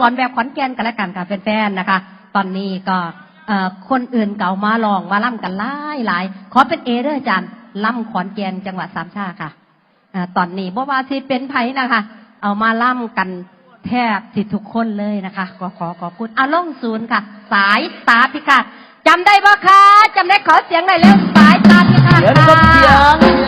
ก่อนแบบขอนแก่นกันแล้วกันค่ะแฟนๆนะคะ ตอนนี้ก็คนอื่นเก่ามาลองมาล่ำกันหลายหลายขอเป็นเอเดออาจารย์ล่ำขอนแก่นจังหวัดสามชาค่ะอตอนนี้บ่ว่าที่เป็นไผนะคะ เอามาล่ำกันแทบสิทุกคนเลยนะคะขอขอขอบคุณอาล่งศูนย์ค่ะ สายตาพิฆาตจำได้ปะคะจำได้ขอเสียงหน่อยเร็วสายตาพิฆาตเดี๋ยวนะ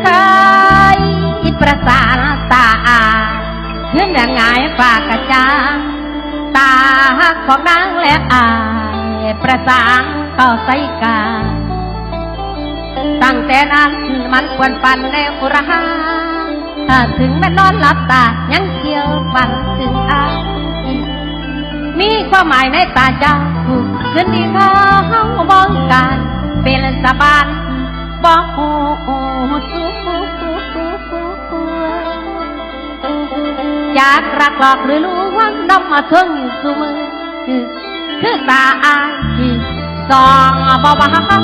เคยประสานตาเงื่อนอย่างไงฝากกระจางตาของนางและอายประสานเข้าใส่กาตั้งแต่นั้นมันควรปันในอุราถ้าถึงแม่นอนหลับตายังเกี่ยวฝันถึงอามีความหมายในตาเจ้าผู้คืนนี้เขามองกัน เป็นสะบานบอกโอ้โอ้สู้อยากรักหลอกหรือรู้ว่าน้ำมาทึงสู่มือคือตาอายสองบ่บ่ฮักกั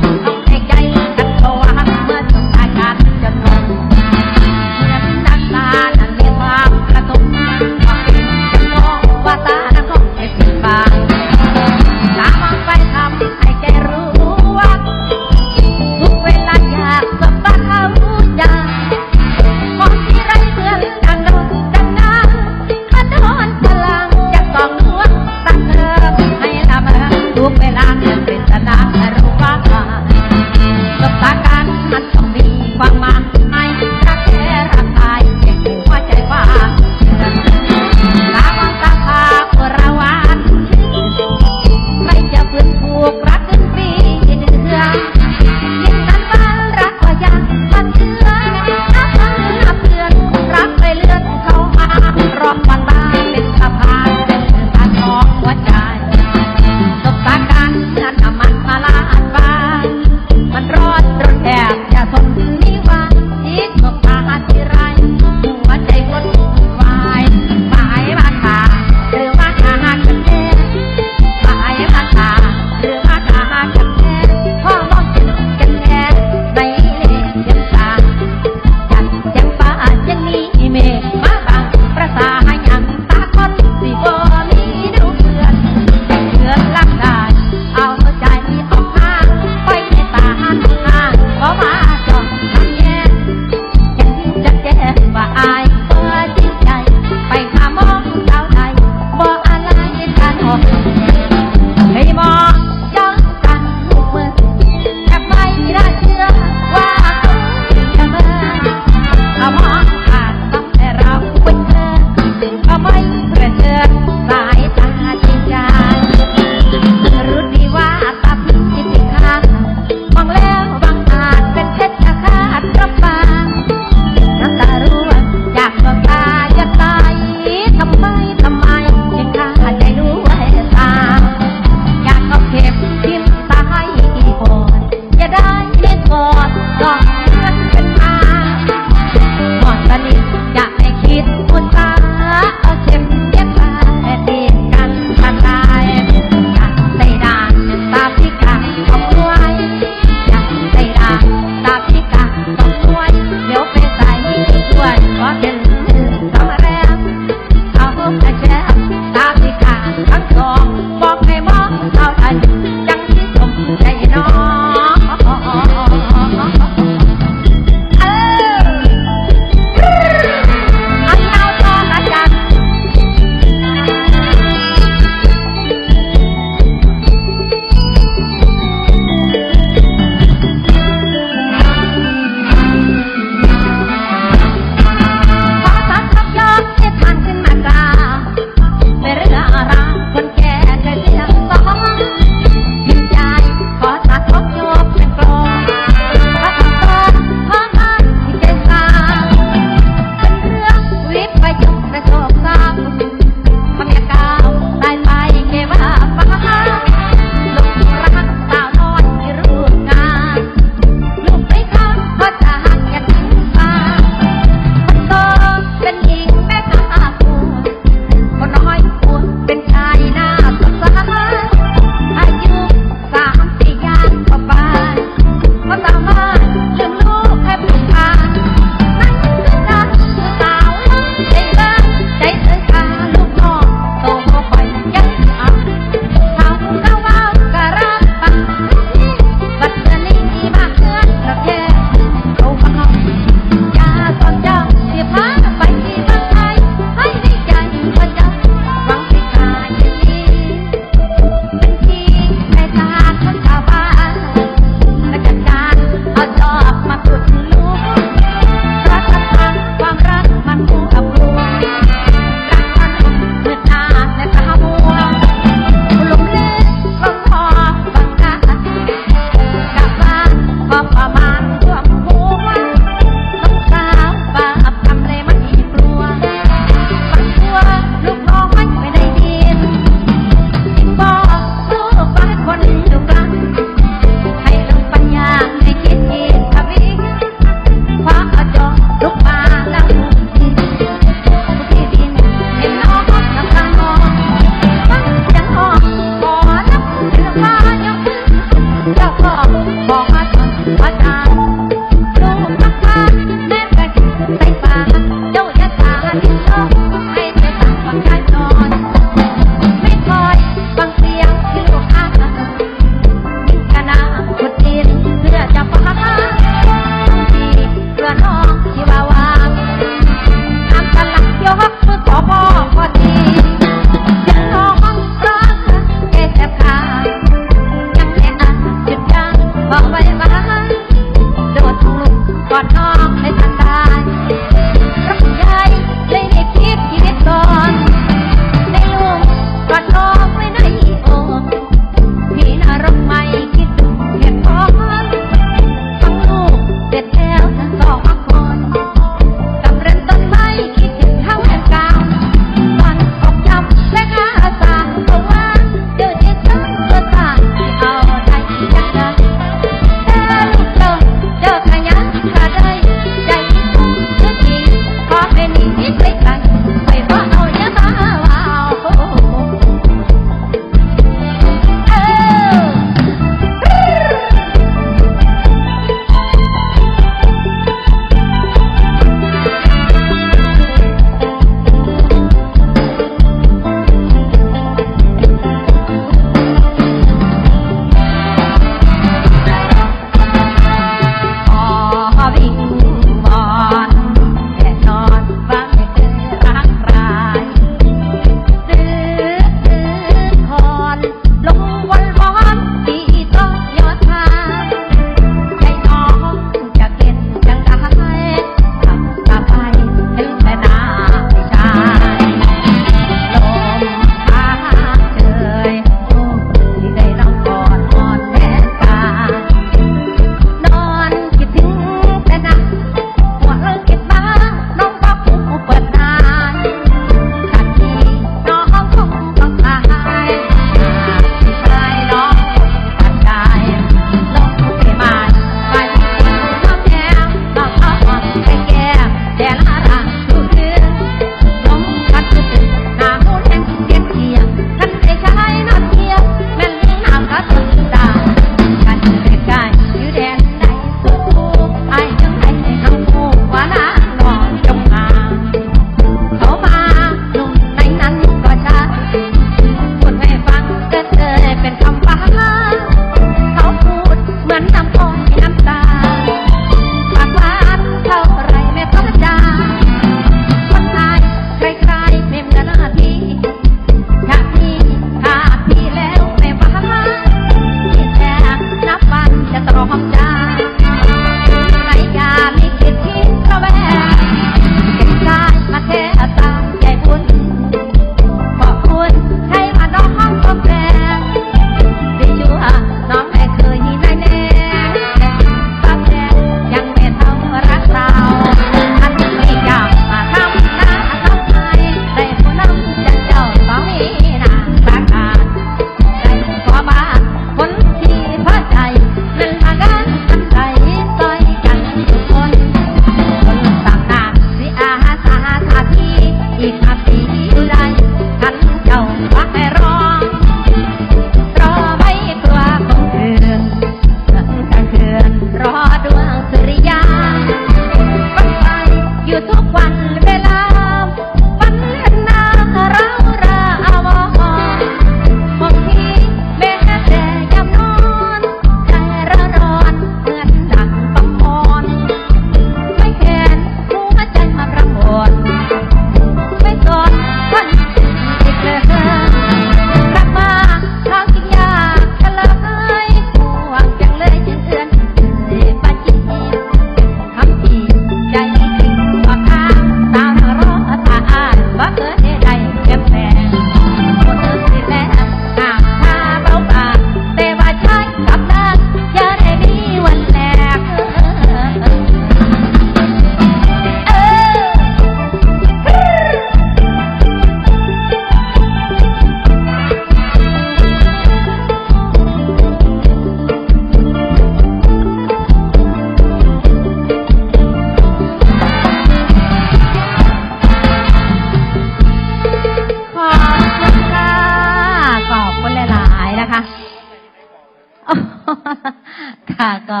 ค่ะก็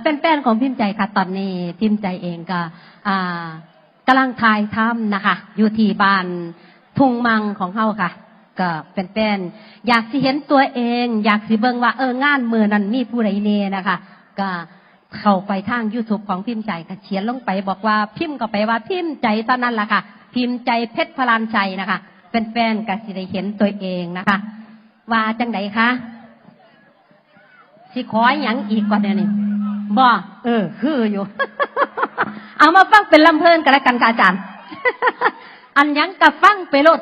แฟนๆของพิมพ์ใจค่ะตอนนี้พิมพ์ใจเองก็กำลังถ่ายทำนะคะ อยู่ที่บ้านทุ่งมังของเฮาค่ะ ก็เป็นแฟนอยากสิเห็นตัวเอง อยากสิเบิ่งว่าเอองานมือนั้นมีผู้ใดเน่นะคะ ก็เข้าไปทาง YouTube ของพิมพ์ใจค่ะเขียนลงไปบอกว่าพิมพ์ก็ไปว่าพิมพ์ใจตอนนั้นล่ะค่ะ พิมพ์ใจเพชรพลานชัยนะคะเป็นแฟนก็สิได้เห็นตัวเองนะคะ ว่าจังไดคะ สิขอหยังอีกกว่าเดี๋ยวนี้บ่เออ คืออยู่ เอามาฟังเป็นลำเพลินกันแล้วกันค่ะอาจารย์ อันหยังกับฟังไปโลด